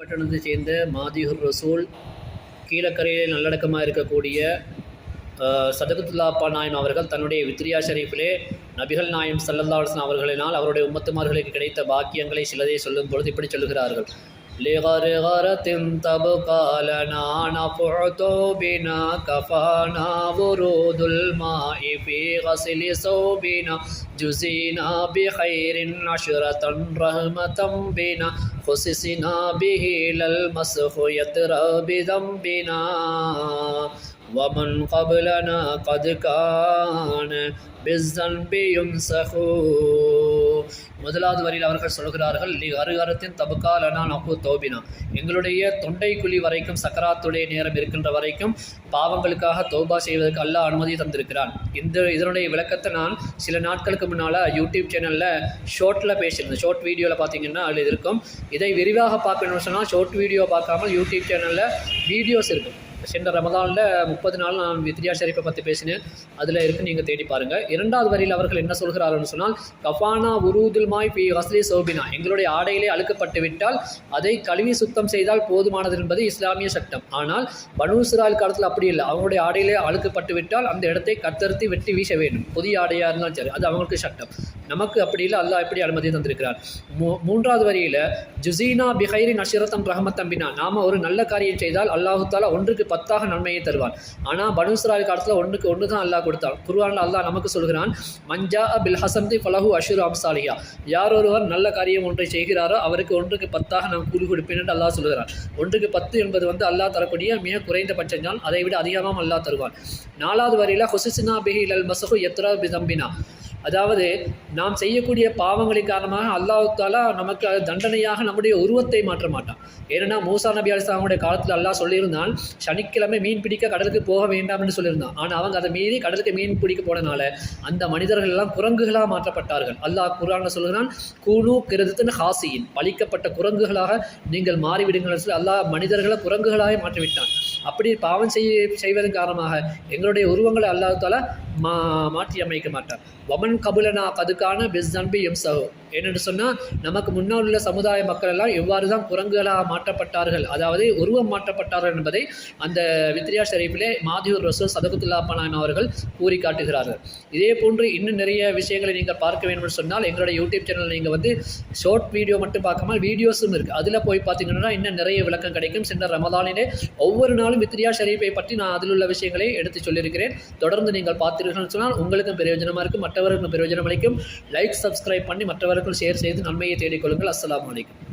பட்டணத்தை சேர்ந்த மாதிஹுர் ரசூல் கீழக்கரையில் நல்லடக்கமாக இருக்கக்கூடிய அஹ், சதகத்துல்லாப்பா நாயம் அவர்கள் தன்னுடைய வித்ரியா ஷரீஃபிலே நபிகள் நாயம் சல்லல்லா அவர்களினால் அவருடைய உம்மத்துமார்களுக்கு கிடைத்த பாக்கியங்களை சிலதை சொல்லும் பொழுது இப்படி சொல்லுகிறார்கள். لغر غرت تب قالنا نفعت بنا کفانا ورود الماء فی غسل صوبنا جزینا بخیر عشرتا رحمتا بنا، خصصنا به للمسخ یترا بذنبنا. ومن قبلنا قد كان بالذنب يمسخون முதலாவது வரியில் அவர்கள் சொல்கிறார்கள் லி அருகரத்தின் தபுக்காலனா நப்பு தோபினா. எங்களுடைய தொண்டை குழி வரைக்கும் சக்கராத்துடைய நேரம் இருக்கின்ற வரைக்கும் பாவங்களுக்காக தோபா செய்வதற்கு அல்லாஹ் அனுமதி தந்திருக்கிறான். இந்த இதனுடைய விளக்கத்தை நான் சில நாட்களுக்கு முன்னால் யூடியூப் சேனலில் ஷார்ட்டில் பேசியிருந்தேன். ஷார்ட் வீடியோவில் பார்த்தீங்கன்னா அதில் இருக்கும். இதை விரிவாக பார்க்கணும்னு சொன்னால் ஷார்ட் வீடியோ பார்க்காமல் யூடியூப் சேனலில் வீடியோஸ் இருக்கும். சென்ற ரமதானில் முப்பது நாள் நான் வித்யா ஷெரீஃபை பற்றி பேசினேன். அதில் இருக்கு நீங்கள் தேடி பாருங்கள் இரண்டாவது வரியில் அவர்கள் என்ன சொல்கிறார்கள் சொன்னால் கஃபானா உருதுல் மாய் பி வசதி சோபினா. எங்களுடைய ஆடையிலே அழுக்கப்பட்டு விட்டால் அதை கழுவி சுத்தம் செய்தால் போதுமானது என்பது இஸ்லாமிய சட்டம். ஆனால் பனு காலத்தில் அப்படி இல்லை. அவங்களுடைய ஆடையிலே அழுக்கப்பட்டு விட்டால் அந்த இடத்தை கத்தறுத்து வெட்டி வீச வேண்டும். புதிய ஆடையாக இருந்தாலும் சரி அது அவங்களுக்கு சட்டம். நமக்கு அப்படி இல்லை அல்லாஹ் எப்படி அனுமதி தந்திருக்கிறார். மூ மூன்றாவது வரியில் ஜுசீனா பிஹைரி நஷிரத்தம் ரஹமத்தம்பினா நாம ஒரு நல்ல காரியம் செய்தால் அல்லாஹு தாலா ஒன்றுக்கு பத்தாக நன்மையை தருவான். ஆனால் பனுஸ்ரால் காலத்தில் ஒன்றுக்கு ஒன்று தான் அல்லாஹ் கொடுத்தான். குருவானில் அல்லாஹ் நமக்கு சொல்கிறான் மஞ்சா பில் ஹசந்தி ஃபலஹு அஷுர் அம்சாலியா யார் ஒருவர் நல்ல காரியம் ஒன்றை செய்கிறாரோ அவருக்கு ஒன்றுக்கு பத்தாக நான் கூலி கொடுப்பேன் என்று அல்லாஹ் சொல்கிறான். ஒன்றுக்கு பத்து என்பது வந்து அல்லாஹ் தரக்கூடிய மிக குறைந்தபட்சம் தான் அதை விட அதிகமாக அல்லாஹ் தருவான். நாலாவது வரையில் ஹுசிசினா பிஹில் அல் மசஹு எத்ரா பிதம்பினா. அதாவது நாம் செய்யக்கூடிய பாவங்களின் காரணமாக அல்லாஹாலா நமக்கு அது தண்டனையாக நம்முடைய உருவத்தை மாற்ற மாட்டான். ஏன்னா மூசா நபி அலிஸ்லாமுடைய காலத்தில் அல்லாஹ் சொல்லியிருந்தான் சனிக்கிழமை மீன் பிடிக்க கடலுக்கு போக வேண்டாம் என்று சொல்லியிருந்தான். ஆனால் அவங்க அதை மீறி கடலுக்கு மீன் பிடிக்க போனனால அந்த மனிதர்கள் எல்லாம் குரங்குகளாக மாற்றப்பட்டார்கள். அல்லாஹ் குரான் சொல்கிறான் கூணு கிருதத்தின் ஹாசியின் பழிக்கப்பட்ட குரங்குகளாக நீங்கள் மாறிவிடுங்கள் சொல்லி அல்லாஹ் மனிதர்களை குரங்குகளாக மாற்றிவிட்டான். அப்படி பாவம் செய்ய செய்வதன் காரணமாக எங்களுடைய உருவங்களை அல்லாஹ் தாலா மா மாற்றி அமைக்க மாட்டார். வமன் கபுலனா கதுக்கான பிஸ் தன்பி எம் சகோ. என்னென்னு சொன்னால் நமக்கு முன்னால் உள்ள சமுதாய மக்கள் எல்லாம் எவ்வாறு தான் குரங்குகளாக மாற்றப்பட்டார்கள் அதாவது உருவம் மாற்றப்பட்டார்கள் என்பதை அந்த வித்ரியா ஷரீஃபிலே மாதியூர் ரசூல் சதகுத்துல்லா பனான் அவர்கள் கூறி காட்டுகிறார்கள். இதே போன்று இன்னும் நிறைய விஷயங்களை நீங்கள் பார்க்க வேண்டும் என்று சொன்னால் எங்களுடைய யூடியூப் சேனலில் நீங்கள் வந்து ஷார்ட் வீடியோ மட்டும் பார்க்காமல் வீடியோஸும் இருக்குது அதில் போய் பார்த்தீங்கன்னா இன்னும் நிறைய விளக்கம் கிடைக்கும். சென்ற ரமதானிலே ஒவ்வொரு நாளும் வித்ரியா ஷரீஃபை பற்றி நான் அதில் உள்ள விஷயங்களை எடுத்து சொல்லியிருக்கிறேன். தொடர்ந்து நீங்கள் பார்த்தீர்கள் சொன்னால் உங்களுக்கும் பிரயோஜனமாக இருக்கும் மற்றவர்களுக்கும் பிரயோஜனம் அளிக்கும். லைக் சப்ஸ்கிரைப் பண்ணி மற்றவர்கள் ஷேர் செய்து நன்மையை தேடிக்கொள்ளுங்கள் அஸ்லாம் வலைக்கம்